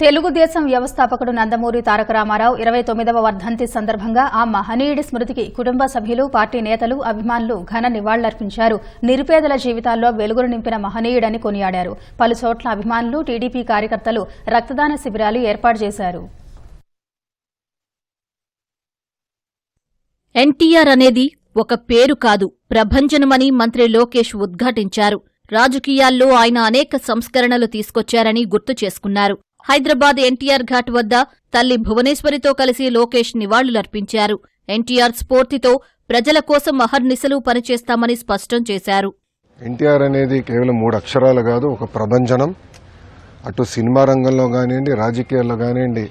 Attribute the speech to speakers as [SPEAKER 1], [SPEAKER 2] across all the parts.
[SPEAKER 1] తెలుగుదేశం వ్యవస్థాపకుడు నందమూరి తారక రామారావు ఇరవై తొమ్మిదవ వర్ధంతి సందర్భంగా ఆ మహనీయుడి స్మృతికి కుటుంబ సభ్యులు పార్టీ నేతలు అభిమానులు ఘన నివాళులర్పించారు. నిరుపేదల జీవితాల్లో వెలుగులు నింపిన మహనీయుడని కొనియాడారు. పలు చోట్ల అభిమానులు టీడీపీ కార్యకర్తలు రక్తదాన శిబిరాలు ఏర్పాటు చేశారు.
[SPEAKER 2] ఎన్టీఆర్ అనేది ఒక పేరు కాదు ప్రభంజనమని మంత్రి లోకేష్ ఉద్ఘాటించారు. రాజకీయాల్లో ఆయన అనేక సంస్కరణలు తీసుకొచ్చారని గుర్తు చేసుకున్నారు. హైదరాబాద్ ఎన్టీఆర్ ఘాట్ వద్ద తల్లి భువనేశ్వరితో కలిసి లోకేష్ నివాళులర్పించారు. ఎన్టీఆర్ స్ఫూర్తితో ప్రజల కోసం అహర్నిశలు పనిచేస్తామని స్పష్టం చేశారు.
[SPEAKER 3] ఎన్టీఆర్ అనేది కేవలం మూడు అక్షరాలు కాదు ఒక ప్రభంజనం. అటు సినిమా రంగంలో కానివ్వండి రాజకీయాల్లో కానివ్వండి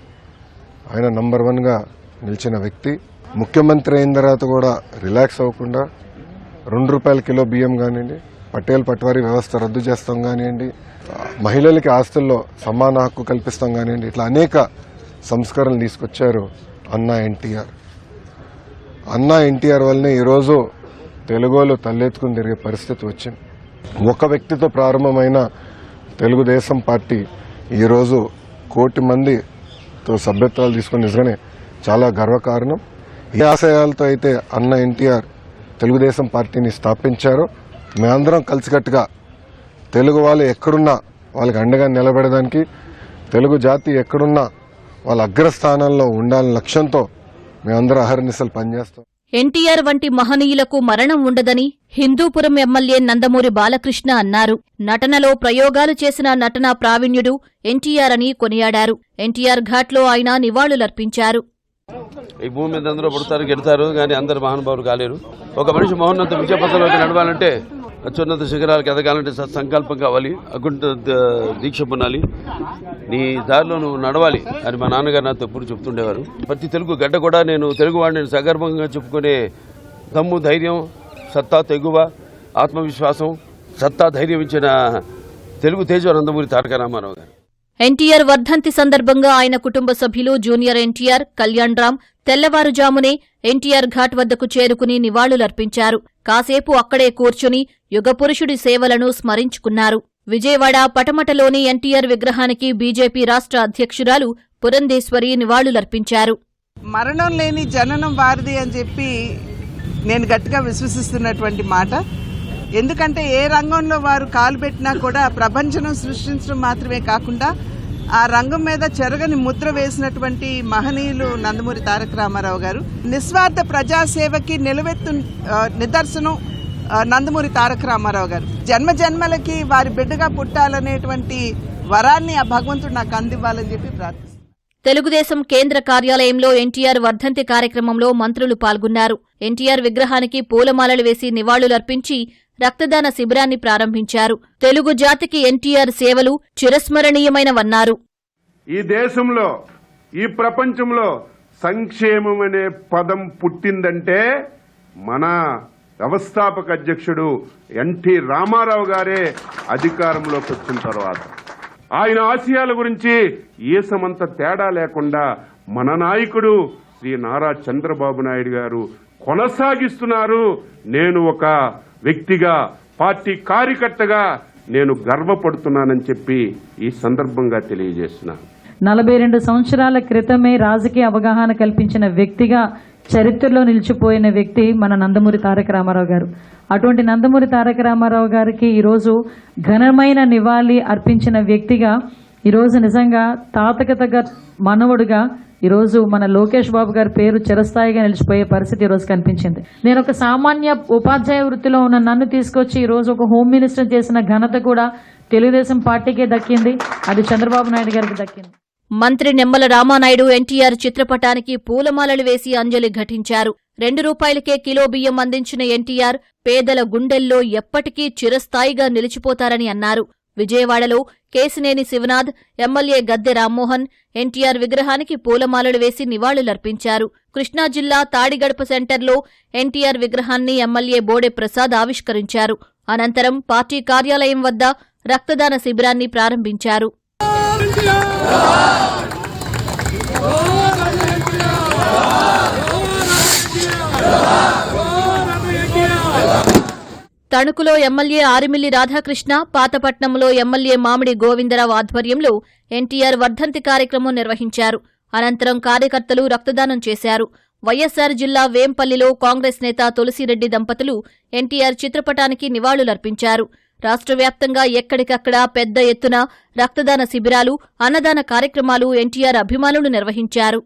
[SPEAKER 3] ఆయన నంబర్ వన్గా నిలిచిన వ్యక్తి. ముఖ్యమంత్రి అయిన తర్వాత కూడా రిలాక్స్ అవ్వకుండా రెండు రూపాయల కిలో బియ్యం కానివ్వండి పటేల్ పట్వారీ వ్యవస్థ రద్దు చేస్తాం కానివ్వండి మహిళలకి ఆస్తుల్లో సమాన హక్కు కల్పిస్తాం కానివ్వండి ఇట్లా అనేక సంస్కరణలు తీసుకొచ్చారు అన్నా ఎన్టీఆర్. అన్నా ఎన్టీఆర్ వల్లనే ఈరోజు తెలుగులో తల్లెత్తుకుని తిరిగే పరిస్థితి వచ్చింది. ఒక వ్యక్తితో ప్రారంభమైన తెలుగుదేశం పార్టీ ఈరోజు కోటి మందితో సభ్యత్వాలు తీసుకుని నిజంగానే చాలా గర్వకారణం. ఏ ఆశయాలతో అయితే అన్న ఎన్టీఆర్ తెలుగుదేశం పార్టీని స్థాపించారో. మేమందరం కలిసికట్టుగా తెలుగు వాళ్ళు ఎక్కడున్నా వాళ్ళకి అండగా నిలబడడానికి తెలుగు జాతి ఎక్కడున్నా వాళ్ళ అగ్రస్థానంలో ఉండాలనే లక్ష్యంతో మేమందరం అహర్నిశలు పనిచేస్తాం.
[SPEAKER 2] ఎన్టీఆర్ వంటి మహనీయులకు మరణం ఉండదని హిందూపురం ఎమ్మెల్యే నందమూరి బాలకృష్ణ అన్నారు. నటనలో ప్రయోగాలు చేసిన నటనా ప్రావీణ్యుడు ఎన్టీఆర్ అని కొనియాడారు. ఎన్టీఆర్ ఘాట్లో ఆయన నివాళులర్పించారు.
[SPEAKER 4] ఈ భూమి మీద అందరూ పుడతారు గెడతారు కానీ అందరు మహానుభావులు కాలేరు. ఒక మనిషి మహోన్నత విజయపథంలోకి నడవాలంటే అత్యున్నత శిఖరాలకు ఎదగాలంటే సత్సంకల్పం కావాలి అకుంఠ ద- దీక్ష పొందాలి. నీ దారిలో నువ్వు నడవాలి అని మా నాన్నగారు నాతో ఎప్పుడు చెప్తుండేవారు. ప్రతి తెలుగు గడ్డ కూడా నేను తెలుగు వాడిని సగర్భంగా చెప్పుకునే దమ్ము ధైర్యం సత్తా తెగువ ఆత్మవిశ్వాసం సత్తా ధైర్యం ఇచ్చిన తెలుగు తేజ నందమూరి తారక రామారావు గారు.
[SPEAKER 2] ఎన్టీఆర్ వర్ధంతి సందర్భంగా ఆయన కుటుంబ సభ్యులు జూనియర్ ఎన్టీఆర్ కళ్యాణ్ రామ్ తెల్లవారుజామునే ఎన్టీఆర్ ఘాట్ వద్దకు చేరుకుని నివాళులర్పించారు. కాసేపు అక్కడే కూర్చుని యుగపురుషుడి సేవలను స్మరించుకున్నారు. విజయవాడ పటమటలోని ఎన్టీఆర్ విగ్రహానికి బీజేపీ రాష్ట్ర అధ్యక్షురాలు పురంధేశ్వరి నివాళులర్పించారు.
[SPEAKER 5] మరణం లేని జననం వారిది అని చెప్పి నేను గట్టిగా విశ్వసిస్తున్నటువంటి మాట. ఎందుకంటే ఏ రంగంలో వారు కాలు పెట్టినా కూడా ప్రపంచం సృష్టించడం మాత్రమే కాకుండా ఆ రంగం మీద చెరగని ముద్ర వేసినటువంటి మహనీయులు నందమూరి తారక రామారావు గారు. నిస్వార్థ ప్రజాసేవకి నిలవెత్తు నిదర్శనం నందమూరి తారక రామారావు గారు. జన్మ జన్మలకి వారి బిడ్డగా పుట్టాలనేటువంటి వరాన్ని ఆ భగవంతుడు నాకు అందివ్వాలని చెప్పి ప్రార్థిస్తున్నాను.
[SPEAKER 2] తెలుగుదేశం కేంద్ర కార్యాలయంలో ఎన్టీఆర్ వర్ధంతి కార్యక్రమంలో మంత్రులు పాల్గొన్నారు. ఎన్టీఆర్ విగ్రహానికి పూలమాలలు వేసి నివాళులర్పించి రక్తదాన శిబిరాన్ని ప్రారంభించారు. తెలుగు జాతికి ఎన్టీఆర్ సేవలు చిరస్మరణీయమైనవన్నారు
[SPEAKER 6] ఈ దేశంలో ఈ ప్రపంచంలో సంక్షేమం అనే పదం పుట్టిందంటే మన వ్యవస్థాపక అధ్యక్షుడు ఎన్టీ రామారావు గారే అధికారంలోకి వచ్చిన తర్వాత. ఆయన ఆశయాల గురించి ఏసమంత తేడా లేకుండా మన నాయకుడు శ్రీ నారా చంద్రబాబు నాయుడు గారు కొనసాగిస్తున్నారు. నేను ఒక వ్యక్తిగా పార్టీ కార్యకర్తగా నేను గర్వపడుతున్నానని చెప్పి ఈ సందర్భంగా తెలియజేస్తున్నాను.
[SPEAKER 7] నలభై రెండు సంవత్సరాల క్రితమే రాజకీయ అవగాహన కల్పించిన వ్యక్తిగా చరిత్రలో నిలిచిపోయిన వ్యక్తి మన నందమూరి తారక రామారావు గారు. అటువంటి నందమూరి తారక రామారావు గారికి ఈరోజు ఘనమైన నివాళి అర్పించిన వ్యక్తిగా ఈరోజు నిజంగా తాతకతగా మనవడుగా ఈరోజు మన లోకేష్ బాబు గారి పేరు చిరస్థాయిగా నిలిచిపోయే పరిస్థితి ఈరోజు కనిపించింది. నేను ఒక సామాన్య ఉపాధ్యాయ వృత్తిలో ఉన్న నన్ను తీసుకొచ్చి ఈరోజు ఒక హోమ్ మినిస్టర్ చేసిన ఘనత కూడా తెలుగుదేశం పార్టీకే దక్కింది. అది చంద్రబాబు నాయుడు గారికి దక్కింది.
[SPEAKER 2] మంత్రి నిమ్మల రామానాయుడు ఎన్టీఆర్ చిత్రపటానికి పూలమాలలు వేసి అంజలి ఘటించారు. రెండు రూపాయలకే కిలో బియ్యం అందించిన ఎన్టీఆర్ పేదల గుండెల్లో ఎప్పటికీ చిరస్థాయిగా నిలిచిపోతారని అన్నారు. విజయవాడలో కేసినేని శివనాథ్ ఎమ్మెల్యే గద్దె రామ్మోహన్ ఎన్టీఆర్ విగ్రహానికి పూలమాలలు వేసి నివాళులర్పించారు కృష్ణా జిల్లా తాడిగడప సెంటర్లో ఎన్టీఆర్ విగ్రహాన్ని ఎమ్మెల్యే బోడె ప్రసాద్ ఆవిష్కరించారు అనంతరం పార్టీ కార్యాలయం వద్ద రక్తదాన శిబిరాన్ని ప్రారంభించారు తణుకులో ఎమ్మెల్యే ఆరిమిల్లి రాధాకృష్ణ పాతపట్నంలో ఎమ్మెల్యే మామిడి గోవిందరావు ఆధ్వర్యంలో ఎన్టీఆర్ వర్ధంతి కార్యక్రమం నిర్వహించారు. అనంతరం కార్యకర్తలు రక్తదానం చేశారు. వైఎస్సార్ జిల్లా వేంపల్లిలో కాంగ్రెస్ నేత తులసిరెడ్డి దంపతులు ఎన్టీఆర్ చిత్రపటానికి నివాళులర్పించారు. రాష్ట్ర వ్యాప్తంగా ఎక్కడికక్కడ పెద్ద ఎత్తున రక్తదాన శిబిరాలు అన్నదాన కార్యక్రమాలు ఎన్టీఆర్ అభిమానులు నిర్వహించారు.